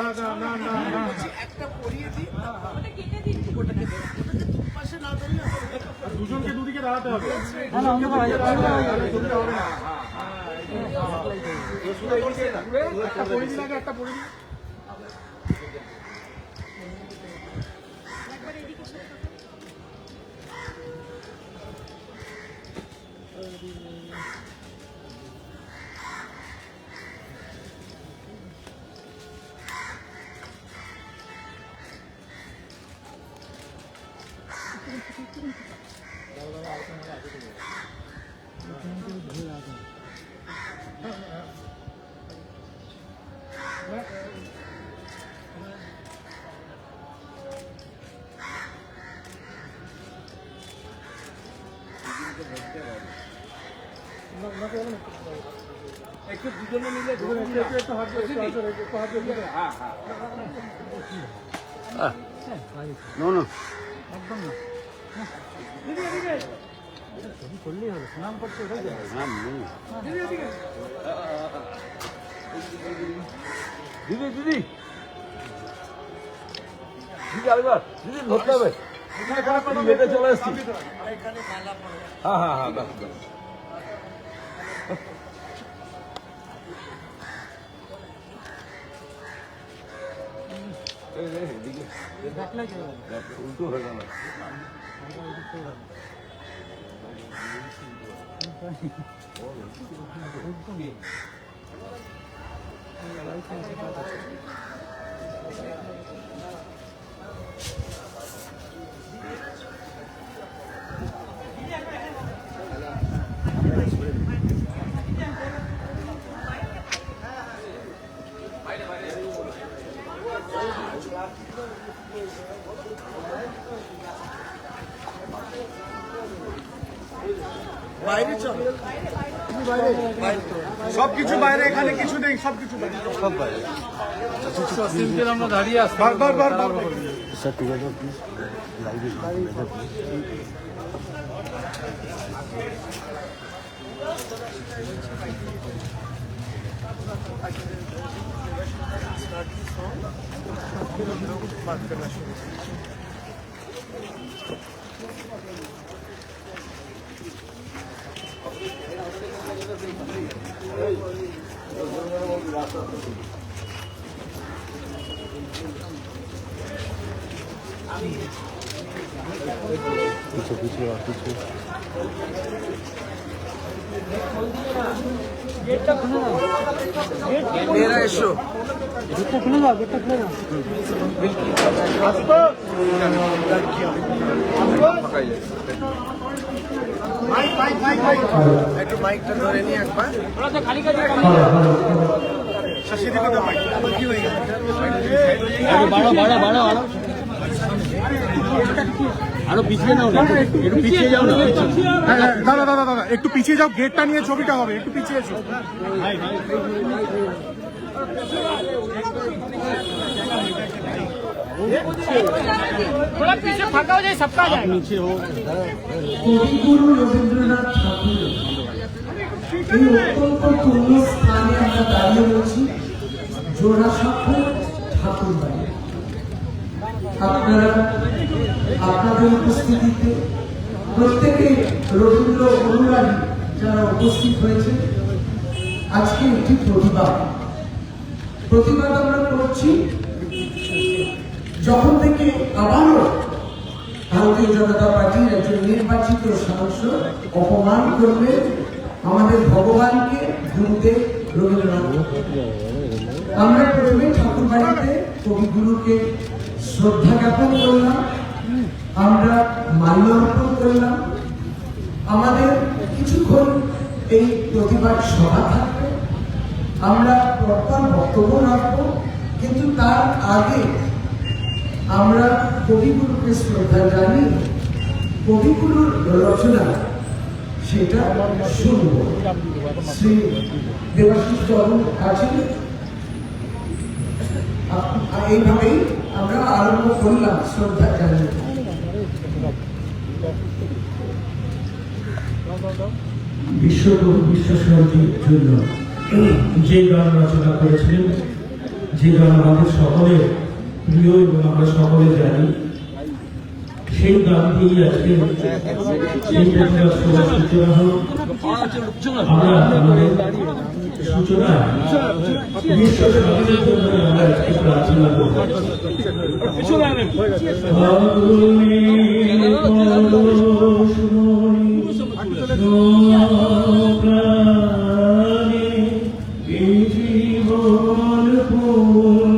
আছে না না না না। না একটা পরিয়ে দিই ওটা কেটে দিন। ওটাকে দেবো। না ধরলে দুজনকে দুদিকে দাঁড়াতে হবে। না না অন্ধকার হয়ে যাবে, অন্ধকার যাবে। ছবিটা হবে। না একটা পরিচিত দিন আগে একটা পরে দিন। দুজনে মিলে একদম না। করলেই করতে দিদি দিদি দিদি। আরেকবার দিদি ধরতে হবে চলে এসছি হ্যাঁ হ্যাঁ হ্যাঁ উল্টো হয়ে গেল বাইরে চল সবকিছু বাইরে কিছু নেই সবকিছু বাইরে সব বাইরে আমরা দাঁড়িয়ে আসছি বার বার বার বার গেটটা খুলে দাও মেয়েরা এসো একটু মাইকটা ধরে নিয়ে একবার। খালি কাজে আরো পিছিয়ে নাও না একটু পিছিয়ে যাও না হ্যাঁ হ্যাঁ দাদা দাদা দাদা একটু পিছিয়ে যাও গেটটা নিয়ে ছবিটা হবে একটু পিছিয়ে এসো थोड़ा पीछे फाका हो जाए सबका जाए नीचे हो কবিগুরু রবীন্দ্রনাথ ঠাকুর এই অত্যন্ত পূর্ণ স্থানে আমরা দাঁড়িয়ে রয়েছি। জোড়াসাঁকো ঠাকুর বাড়ি আপনারা আপনাদের উপস্থিতিতে প্রত্যেকে রবীন্দ্র অনুরাগী যারা উপস্থিত হয়েছে, আজকে একটি প্রতিবাদ প্রতিবাদ আমরা করছি যখন থেকে আবারও ভারতীয় জনতা পার্টির একজন নির্বাচিত সাংসদ অপমান করবে আমাদের ভগবানকে গুরুদেব রবীন্দ্রনাথ আমরা প্রথমে ঠাকুর বাড়িতে কবিগুরুকে শ্রদ্ধা জ্ঞাপন করলাম, আমরা মাল্যার্পণ করলাম। আমাদের কিছুক্ষণ এই প্রতিবাদ সভা থাকবে। আমরা পরপর বক্তব্য রাখব, কিন্তু তার আগে আমরা কবিগুরুকে শ্রদ্ধা জানি কবিগুরুর রচনা সেটা শুনব। শ্রী দেবাশিস চরণ আছেন? এইভাবেই আমরা আরম্ভ করলাম শ্রদ্ধা জানিয়ে। বিশ্বগুরু বিশ্বশান্তির জন্য যে গান রচনা করেছিলেন, যে গান আমাদের সকলের প্রিয় এবং আমরা সকলে জানি সেই গান দিয়ে আজকে সেই প্রতিবাদ সভার সূচনা হল আমরা আমাদের সূচনা বিশ্ব স্বাধীনতার জন্য আমরা আজকে প্রার্থনা করব প্রাণে জীবন পুর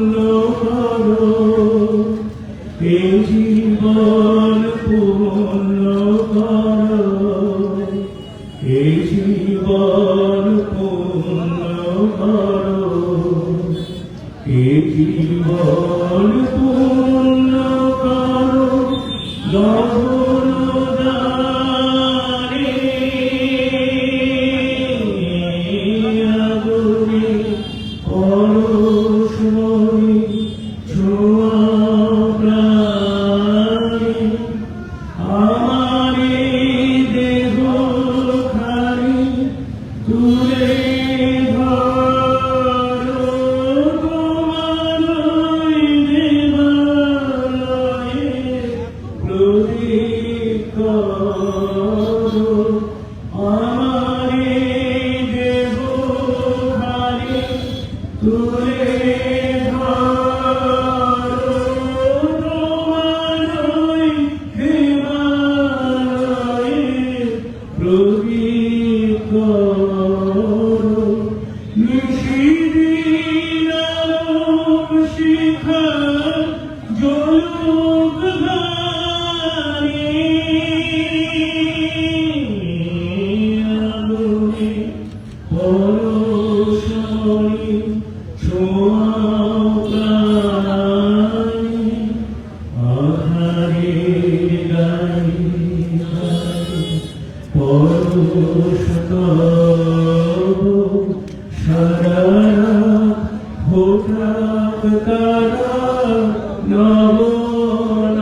Lord.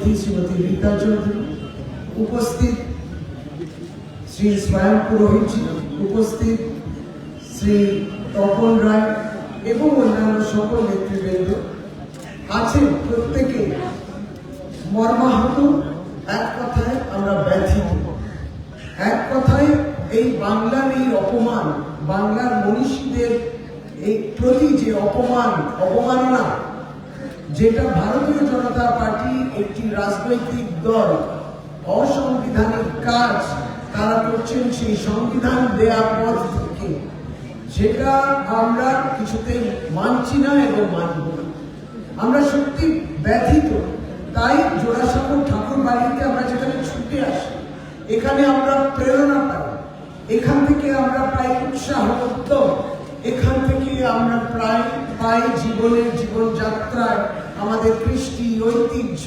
অতিথি শ্রীমতী রীতা চৌধুরী উপস্থিত শ্রী স্বয়ং পুরোহিতজি উপস্থিত শ্রী তপন রায় এবং অন্যান্য সকল নেতৃবৃন্দ আছেন প্রত্যেকে। মর্মাহত, এক কথায় আমরা ব্যথিত। এক কথায় এই বাংলার এই অপমান, বাংলার মনীষীদের এই প্রতি যে অপমান অপমাননা যেটা ভারতীয় জনতা পার্টি একটি রাজনৈতিক দল, অসংবিধানিক কাজ তারা করছেন সেই সংবিধান দেয়া পথ থেকে। সেটা আমরা কিছুতেই মানছি না এবং মানব না। আমরা সত্যি ব্যথিত। তাই জোড়াসাগর ঠাকুর বাড়িতে আমরা যেখানে ছুটে আসি, এখানে আমরা প্রেরণা পাই। এখান থেকে আমরা প্রায় উৎসাহ উদ্যম আমরা প্রায় পাই জীবনের জীবনযাত্রায় আমাদের কৃষ্টি, ঐতিহ্য,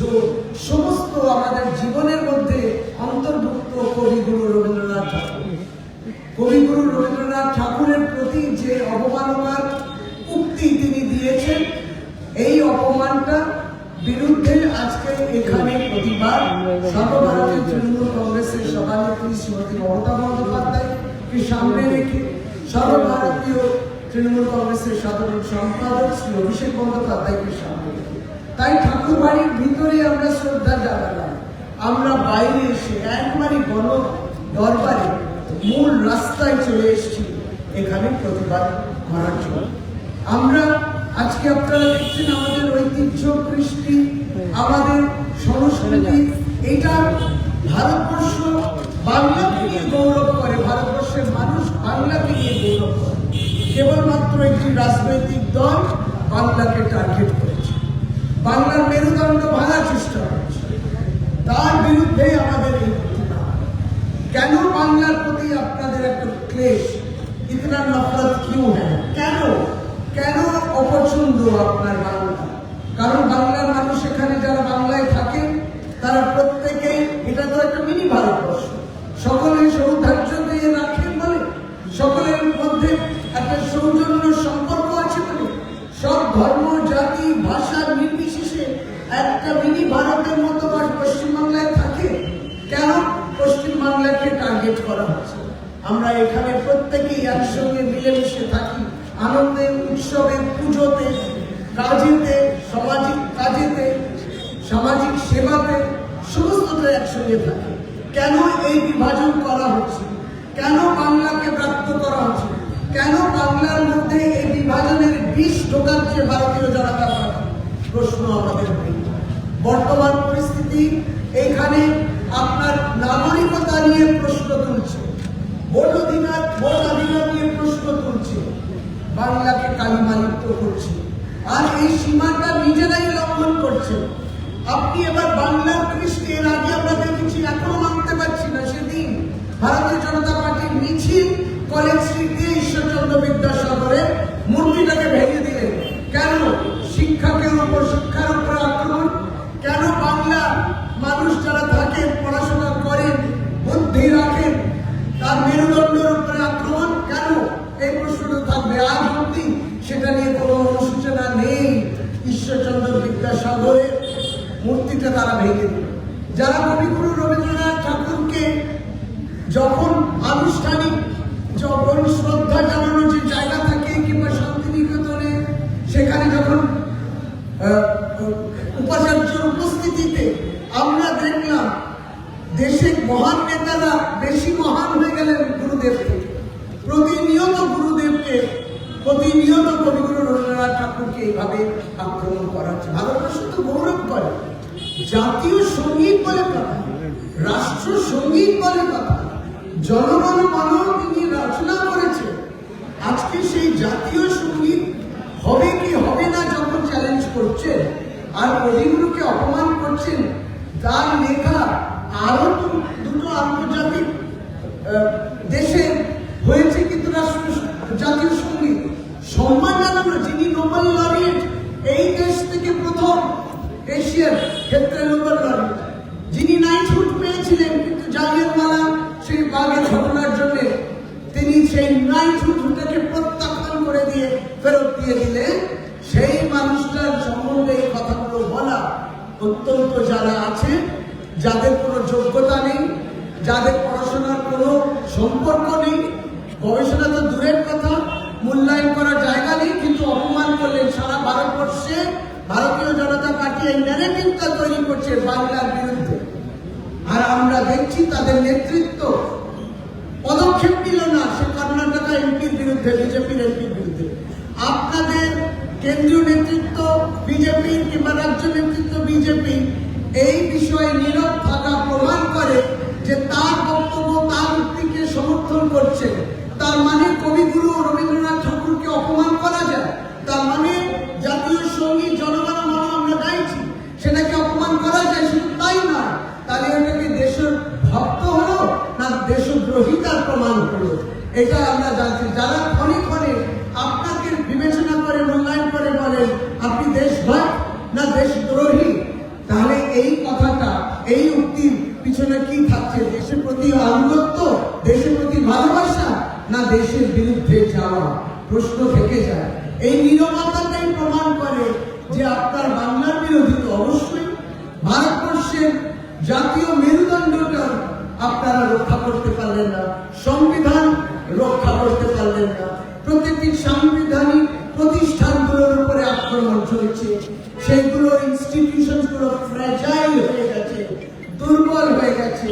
সমস্ত আমাদের জীবনের মধ্যে অন্তর্ভুক্ত কবিগুরু রবীন্দ্রনাথ ঠাকুর। কবিগুরু রবীন্দ্রনাথ ঠাকুরের প্রতি যে অবমাননার উক্তি তিনি দিয়েছেন, এই অপমানটা বিরুদ্ধে আজকে এখানে প্রতিবাদ। সর্বভারতীয় তৃণমূল কংগ্রেসের সভানেত্রী শ্রীমতী মমতা বন্দ্যোপাধ্যায়কে সামনে রেখে সর্বভারতীয় তৃণমূল কংগ্রেসের সাধারণ সম্পাদক শ্রী অভিষেক বন্দ্যোপাধ্যায়কে সামনে তাই ঠাকুর বাড়ির ভিতরে আমরা শ্রদ্ধা জানালাম। আমরা বাইরে এসে একবারই গণ দরবারে মূল রাস্তায় চলে এসেছি। এখানে প্রতিবাদ করার জন্য। আমরা আজকে আপনারা দেখছেন আমাদের ঐতিহ্য, কৃষ্টি, আমাদের সংস্কৃতি, এটা ভারতবর্ষ বাংলাকে নিয়ে গৌরব করে, ভারতবর্ষের মানুষ বাংলাকে নিয়ে গৌরব করে। কেবলমাত্র একটি রাজনৈতিক দল বাংলাকে টার্গেট করেছে। বাংলার মেরুদণ্ড ভাঙার চেষ্টা করেছে। তার বিরুদ্ধেই আমাদের এই কেন বাংলার প্রতি আপনাদের একটা ক্লেশ ইতনা নফরত কিউ হ্যাঁ কেন কেন অপছন্দ আপনার বাংলা কারণ বাংলার মানুষ এখানে যারা বাংলায় থাকেন তারা প্রত্যেকেই এটা তো একটা মিনি ভারতবর্ষ সকলে সৌধার্য দিয়ে রাখেন বলে সকলের মধ্যে একটা সৌজন্য সম্পর্ক আছে বলে সব ধর্ম জাতি ভাষা নির্বিশেষে একটা মিনি ভারতের মতো বা পশ্চিমবাংলায় থাকে কেন পশ্চিমবাংলাকে টার্গেট করা হচ্ছে আমরা এখানে প্রত্যেকেই একসঙ্গে মিলেমিশে থাকি আনন্দে উৎসবে পুজোতে কাজেতে সামাজিক কাজেতে সামাজিক সেবাতে সমস্তটা একসঙ্গে থাকে। কেন এই বিভাজন করা হচ্ছে? কেন বাংলাকে ব্যক্ত করা হচ্ছে? কেন বাংলার মধ্যে এই বিভাজনের বিষ ঢোকাচ্ছে ভারতীয় জনতা পার্টি? প্রশ্ন আমাদের বর্তমান পরিস্থিতি এখানে আপনার নাগরিকতা নিয়ে প্রশ্ন তুলছে। ভোট অধিকার ভোট অধিকার নিয়ে প্রশ্ন তুলছে। বাংলাকে কালিমালিপ্ত করছে। আর এই সীমাটা নিজেরাই লঙ্ঘন করছে। আপনি এবার বাংলার কৃষ্টি এর আগে আমরা দেখেছি এখনও মানতে পারছি না সেদিন ভারতীয় জনতা উপাচার্যর উপস্থিতিতে আমরা দেখলাম দেশের মহান নেতারা বেশি মহান হয়ে গেলেন গুরুদেব প্রতিনিয়ত গুরুদেবকে, প্রতিনিয়ত কবিগুরু রবীন্দ্রনাথ ঠাকুরকে এইভাবে আক্রমণ করা হচ্ছে। ভারতবর্ষ তো গৌরব করে জাতীয় সংগীত বলে কথা, রাষ্ট্র সংগীত বলে কথা, জনগণ মন তিনি রচনা করেছে। আজকে সেই জাতীয় সংগীত হবে কি হবে না যখন চ্যালেঞ্জ করছে আর কবিগুরুকে অপমান করছেন তার লেখা আরও দুটো আন্তর্জাতিক দেশে হয়েছে কিন্তু জাতীয় সংগীত। সম্মান জানানো যিনি নোবেল লরিয়েট এই দেশ থেকে প্রথম এশিয়ার ক্ষেত্রে নোবেল লরিয়েট যিনি নাইটহুড পেয়েছিলেন, কিন্তু জালিয়ানওয়ালা সেই বাঘের ঘটনার জন্য তিনি সেই নাইট নাইটহুডটাকে প্রত্যাখ্যান করে দিয়ে ফেরত দিয়ে দিলেন। অত্যন্ত যারা আছে, যাদের কোনো যোগ্যতা নেই, যাদের পড়াশোনার কোনো সম্পর্ক নেই, গবেষণা তো দূরের কথা, মূল্যায়ন করার জায়গা নেই, কিন্তু অপমান করলেন সারা ভারতবর্ষে, ভারতীয় জনতা পার্টি এই ন্যারেটিভটা তৈরি করছে বাংলার বিরুদ্ধে। আর আমরা দেখছি তাদের নেতৃত্ব তাহলে এটাকে দেশের ভক্ত হলো না দেশদ্রোহিতার প্রমাণ হলো? এটা আমরা জানছি। যারা ক্ষণে ক্ষণে আপনাকে বিবেচনা করে, মূল্যায়ন করে বলেন, আপনি দেশভক্ত না দেশদ্রোহী? তাহলে এই কথাটা, এই উক্তির পিছনে কি থাকছে? দেশের প্রতি আনুগত্য, দেশের প্রতি ভালোবাসা না দেশের বিরুদ্ধে যাওয়া? প্রশ্ন থেকে যায়। এই নিরবতাটাই প্রমাণ করে যে আপনার বাংলার বিরোধী তো অবশ্যই। ভারতবর্ষের জাতীয় মেরুদণ্ডটা আপনারা রক্ষা করতে পারলেন না, সংবিধান রক্ষা করতে পারলেন না। প্রত্যেকটি সাংবিধানিক প্রতিষ্ঠানগুলোর উপরে আক্রমণ চলছে। সেগুলো ইনস্টিটিউশনগুলো ফ্র্যাজাইল হয়ে গেছে, দুর্বল হয়ে গেছে।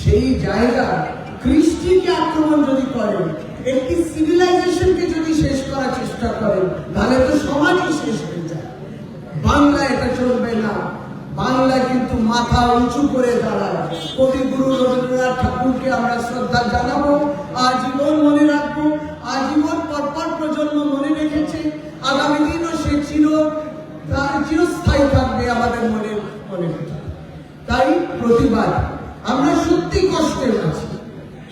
সেই জায়গা কৃষ্টিকে আক্রমণ যদি করে একটি সিভিলাইজেশনকে যদি শেষ করার চেষ্টা করেন, তাহলে তো সমাজই শেষ হয়ে যায়। বাংলা এটা চলবে না। বাংলা কিন্তু মাথা উঁচু করে দাঁড়ায়। কবিগুরু রবীন্দ্রনাথ ঠাকুরকে আমরা শ্রদ্ধা জানাব, আজীবন মনে রাখব, আজীবন পরপর প্রজন্ম মনে রেখেছে। আগামী দিনও সে চির, তার চিরস্থায়ী থাকবে আমাদের মনে মনে তাই প্রতিবাদ, আমরা সত্যি কষ্টের আছি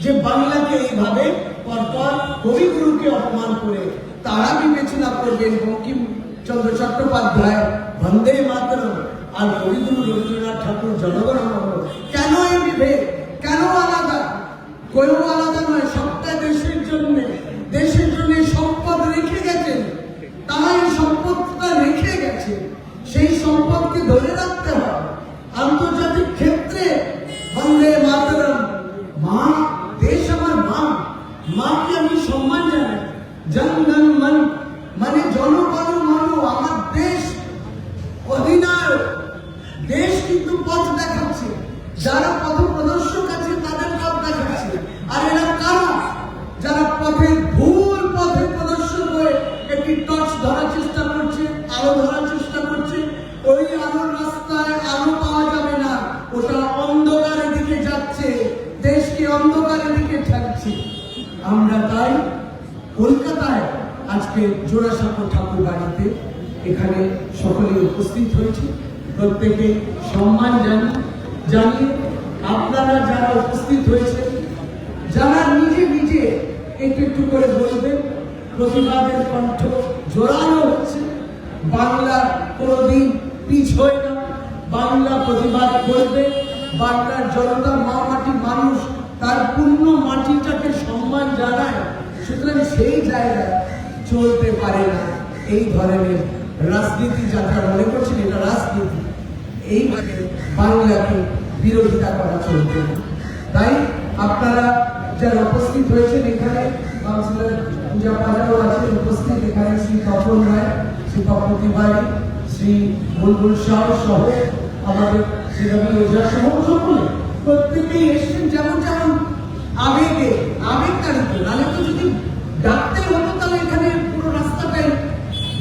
যে বাংলাকে এইভাবে পরপর কবিগুরুকে অপমান করে তারা বিবেচনা করবেন বঙ্কিমচন্দ্র চট্টোপাধ্যায়, বন্দে মাতরম। আর কবিগুরু রবীন্দ্রনাথ ঠাকুর জনগণ কেন এই বিভেদ? কেন আলাদা? কেউ আলাদা নয় সবটা দেশের জন্য। দেশের জন্য সম্পদ রেখে গেছেন। তারা এই সম্পদটা রেখে গেছে। সেই সম্পদকে ধরে রাখতে হবে বাড়িতে এখানে সকলে উপস্থিত হয়েছে। প্রত্যেকে সম্মান জানি জানিয়ে আপনারা যারা উপস্থিত হয়েছে যারা নিজে নিজে একটু একটু করে বলবেন, প্রতিবাদের কণ্ঠ জোরালো হচ্ছে। বাংলা কোনোদিন পিছ হয় না। বাংলা প্রতিবাদ করবে। বাংলার জনতা মা মাটি মানুষ তার পূর্ণ মাটিটাকে সম্মান জানায়। সুতরাং সেই জায়গায় চলতে পারে না। এই ধরনের রাজনীতি যারা মনে করছেন এটা রাজনীতি এইভাবে বাংলাকে বিরোধিতা করা চলবে তাই আপনারা যারা উপস্থিত হয়েছেন এখানে পূজা পাজারও আছেন, উপস্থিত এখানে শ্রী তপন রায়, শ্রী তপন তিওয়ারি, শ্রী বুলবুল শাহ সহ আমাদের শ্রী রবি ওঝা সহ সকলে প্রত্যেকেই এসেছেন যেমন যেমন আবেগে আবেগ তাড়িত নাহলে তো যদি ডাকতে হতো, তাহলে এখানে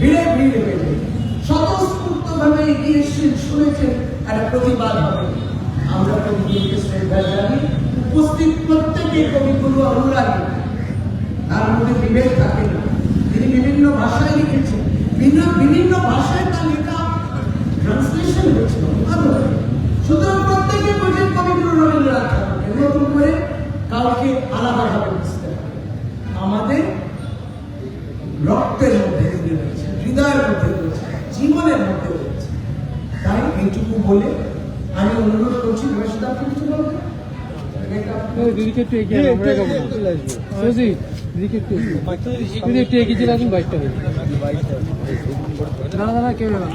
ভিড়ে স্বতঃস্ফূর্ত ভাবে এগিয়ে এসেছেন শুনেছেন একটা প্রতিবাদ হবে। আমরা শ্রদ্ধা জানি, উপস্থিত অনুরাগী। তার মধ্যে থাকে না। তিনি বিভিন্ন ভাষায় লিখেছেন, ভিন্ন, বিভিন্ন ভাষায় তার লেখা ট্রান্সলেশন সুতরাং প্রত্যেকে বোঝেন কবিগুরু রবীন্দ্রনাথ করে কাউকে আলাদাভাবে বুঝতে আমাদের রক্তের মধ্যে হৃদয়ের মধ্যে রয়েছে জীবনের মধ্যে রয়েছে। তাই এইটুকু বলে আমি অনুরোধ করছি রমেশদা আপনি কিছু বলবেন কেউ না।